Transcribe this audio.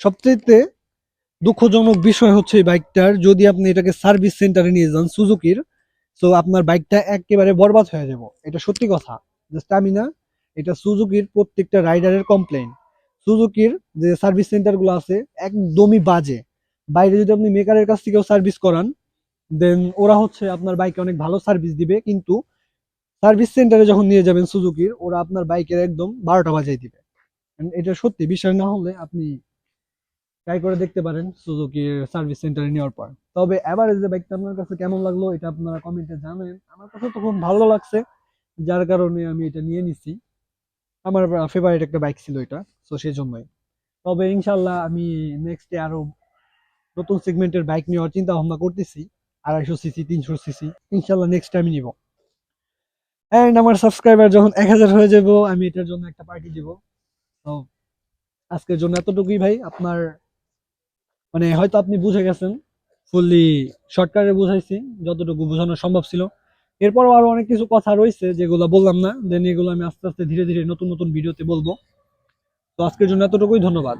সবচেয়ে দুঃখজনক বিষয় হচ্ছে এই বাইকটার, যদি আপনি এটাকে সার্ভিস সেন্টারে নিয়ে যান সুজুকির, তো আপনার বাইকটা একেবারে বরবাদ হয়ে যাব। এটা সত্যি কথা। জাস্ট আমি না এটা সুজুকির প্রত্যেকটা রাইডারের কমপ্লেন সুজুকির যে সার্ভিস সেন্টারগুলো আছে, একদমই বাজে। বাইরে যদি আপনি মেকারের কাছ থেকেও সার্ভিস করান দেন ওরা হচ্ছে আপনার বাইকে অনেক ভালো সার্ভিস দিবে, কিন্তু সার্ভিস সেন্টারে যখন নিয়ে যাবেন সুজুকির, ওরা আপনার বাইকের একদম বারোটা বাজাই দিবে। এটা সত্যি। বিশ্বাস না হলে আপনি ট্রাই করে দেখতে পারেন সুজুকির সার্ভিস সেন্টারে নেওয়ার পর। তবে যে বাইকটা আপনার কাছে কেমন লাগল এটা আপনারা কমেন্টে জানেন। আমার কাছে তো খুব ভালো লাগছে, যার কারণে আমি এটা নিয়ে নিছি। আমার ফেভারিট একটা বাইক ছিল এটা, তো সেই জন্যই তবে ইনশাল্লাহ আমি নেক্সটে আরও নতুন সেগমেন্টের বাইক নেওয়ার চিন্তা ভাবনা করতেছি, আড়াইশো সিসি তিনশো সিসি ইনশাল্লাহ নেক্সট টাইম নিব। অ্যান্ড আমার সাবস্ক্রাইবার যখন এক হাজার হয়ে যাব, আমি এটার জন্য একটা পার্টি দিব। তো আজকের জন্য এতটুকুই ভাই, আপনার মানে হয়তো আপনি বুঝে গেছেন ফুললি শর্টকাটে বুঝাইছি, যতটুকু বোঝানো সম্ভব ছিল। এরপরও আরও অনেক কিছু কথা রয়েছে যেগুলো বললাম না দেন এগুলো আমি আস্তে আস্তে ধীরে ধীরে নতুন নতুন ভিডিওতে বলব। তো আজকের জন্য এতটুকুই, ধন্যবাদ।